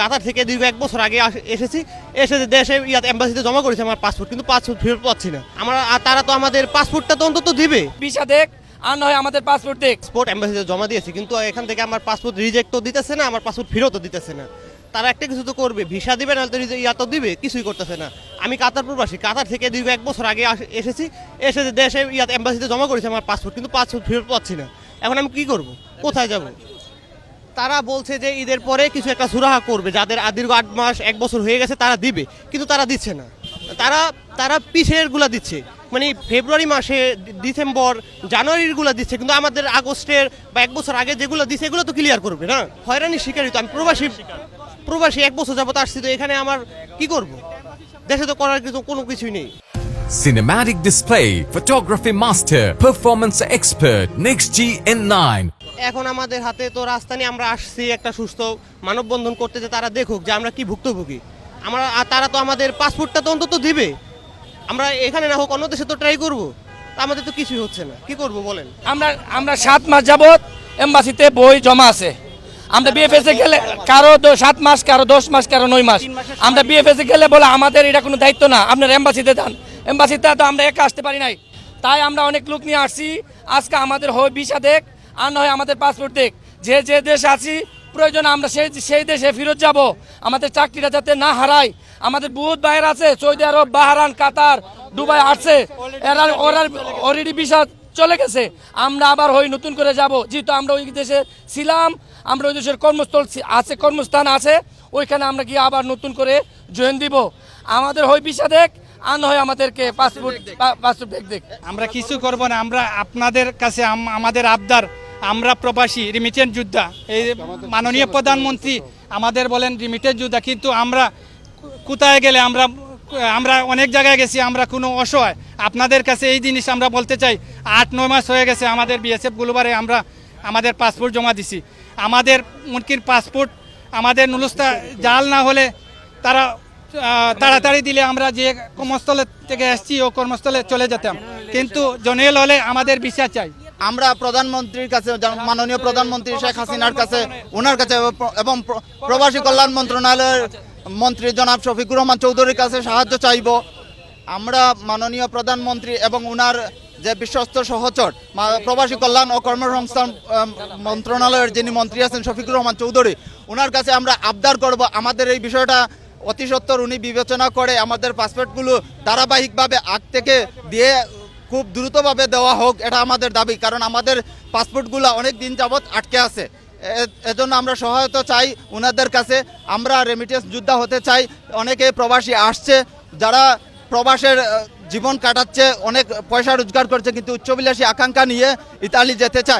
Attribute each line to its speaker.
Speaker 1: কাতার থেকে দীর্ঘ এক বছর আগে এসেছি। এসে দেশে ইয়াতে এম্বাসিতে জমা করেছি আমার পাসপোর্ট কিন্তু পাসপোর্ট ফেরত পাচ্ছি না। আমরা তারা তো আমাদের পাসপোর্টটা তো অন্তত দিবে।
Speaker 2: ভিসা দেখ আর নয় আমাদের পাসপোর্ট দেখ।
Speaker 1: পাসপোর্ট এম্বাসিতে জমা দিয়েছি কিন্তু এখান থেকে আমার পাসপোর্ট রিজেক্ট তো দিতেছে না আমার পাসপোর্ট ফেরতও দিতেছে না। তারা একটা কিছু তো করবে ভিসা দিবে না ইয়া তো দিবে কিছুই করতেছে না। আমি কাতার প্রবাসী কাতার থেকে দীর্ঘ এক বছর আগে এসেছি এসে দেশে ইয়াতে এম্বাসিতে জমা করেছি আমার পাসপোর্ট কিন্তু পাসপোর্ট ফেরত পাচ্ছি না। এখন আমি কি করব? কোথায় যাব? তারা বলছে যে ঈদের পরে কিছু একটা সুরাহা করবে যাদের দীর্ঘ আট মাস এক বছর হয়ে গেছে তারা দিবে কিন্তু তারা দিচ্ছে না। তারা তারা পিছেরগুলা দিচ্ছে। মানে ফেব্রুয়ারি মাসে ডিসেম্বর জানুয়ারিরগুলা দিচ্ছে কিন্তু আমাদের আগস্টের বা এক বছর আগে যেগুলো দিচ্ছে এগুলো তো ক্লিয়ার করবে না? হয়রানি শিকারিত আমি প্রবাসী প্রবাসী এক বছর যাবত আসছি তো এখানে আমার কি করব? দেশে তো করার কিছু কোনো কিছুই নেই।
Speaker 3: Cinematic display, photography master, performance expert, Next G N9.
Speaker 1: এখন আমাদের হাতে তো রাজধানী আমরা আসছি একটা সুস্থ মানববন্ধন করতে যে তারা দেখুক যে আমরা কি ভুক্তভোগী। আমরা তারা তো আমাদের পাসপোর্টটা তো অন্তত দিবে। আমরা এখানে না হোক অন্য দেশে তো ট্রাই করব। আমাদের তো কিছুই হচ্ছে না। কি করব বলেন?
Speaker 2: আমরা আমরা সাত মাস যাবত এম্বাসিতে বই জমা আছে। আমরা বিএফএস এ গেলে কারও সাত মাস কারও দশ মাস কারও নয় মাস। আমরা বিএফএস এ গেলে বলে আমাদের এটা কোনো দায়িত্ব না আপনার এম্বাসিতে যান। এম্বাসিতে তো আমরা একা আসতে পারি নাই। তাই আমরা অনেক লোক নিয়ে আসছি। আজকে আমাদের হয় ভিসা দেখ আর নয়, আমাদের পাসপোর্ট দেখ। যে যে দেশ আছি, প্রয়োজন আমরা সেই সেই দেশে ফেরত যাব। আমাদের চাকরিটা যাতে না হারাই আমাদের বহুত বাইরে আছে, সৌদি আরব বাহারান কাতার, দুবাই আসছে। এরা ওরা অলরেডি ভিসা চলে গেছে। আমরা আবার হই নতুন করে যাব। যেহেতু আমরা ওই দেশে ছিলাম, আমরা ওই দেশের কর্মস্থল আছে, কর্মস্থান আছে, ওইখানে আমরা গিয়ে আবার নতুন করে জয়েন দিব। আমাদের হই ভিসা দেখ আর না হয় আমাদেরকে পাসপোর্ট পাসপোর্ট দেখ দেখ।
Speaker 4: আমরা কিছু করব না, আমরা আপনাদের কাছে আমাদের আবদার, আমরা প্রবাসী রিমিটেন্স যোদ্ধা। এই মাননীয় প্রধানমন্ত্রী আমাদের বলেন রিমিটেন্স যোদ্ধা, কিন্তু আমরা কোথায় গেলে আমরা আমরা অনেক জায়গায় গেছি, আমরা কোনো অসহায়। আপনাদের কাছে এই জিনিস আমরা বলতে চাই, আট, নয় মাস হয়ে গেছে আমাদের বিএসএফ গ্লোবারে আমরা আমাদের পাসপোর্ট জমা দিছি। আমাদের মুরগির পাসপোর্ট আমাদের নুলুস্তা জাল না হলে তারা তাড়াতাড়ি দিলে আমরা যে কর্মস্থলে থেকে এসেছি, ও কর্মস্থলে চলে যেতাম। কিন্তু জনেল হলে আমাদের বিচার চাই।
Speaker 5: আমরা প্রধানমন্ত্রীর কাছে মাননীয় প্রধানমন্ত্রী শেখ হাসিনার কাছে ওনার কাছে এবং প্রবাসী কল্যাণ মন্ত্রণালয়ের মন্ত্রী জনাব শফিকুর রহমান চৌধুরীর কাছে সাহায্য চাইব। আমরা মাননীয় প্রধানমন্ত্রী এবং ওনার যে বিশ্বস্ত সহচর প্রবাসী কল্যাণ ও কর্মসংস্থান মন্ত্রণালয়ের যিনি মন্ত্রী আছেন শফিকুর রহমান চৌধুরী ওনার কাছে আমরা আবদার করব আমাদের এই বিষয়টা অতি সত্বর উনি বিবেচনা করে আমাদের পাসপোর্টগুলো ধারাবাহিকভাবে আগ থেকে দিয়ে খুব দ্রুতভাবে দেওয়া হোক, এটা আমাদের দাবি। কারণ আমাদের পাসপোর্টগুলো অনেক দিন যাবৎ আটকে আছে। এজন্য আমরা সহায়তা চাই ওনাদের কাছে। আমরা রেমিটেন্স যোদ্ধা হতে চাই। অনেকে প্রবাসী আসছে, যারা প্রবাসের জীবন কাটাচ্ছে, অনেক পয়সা রোজগার করছে, কিন্তু উচ্চবিলাসী আকাঙ্ক্ষা নিয়ে ইতালি যেতে চায়।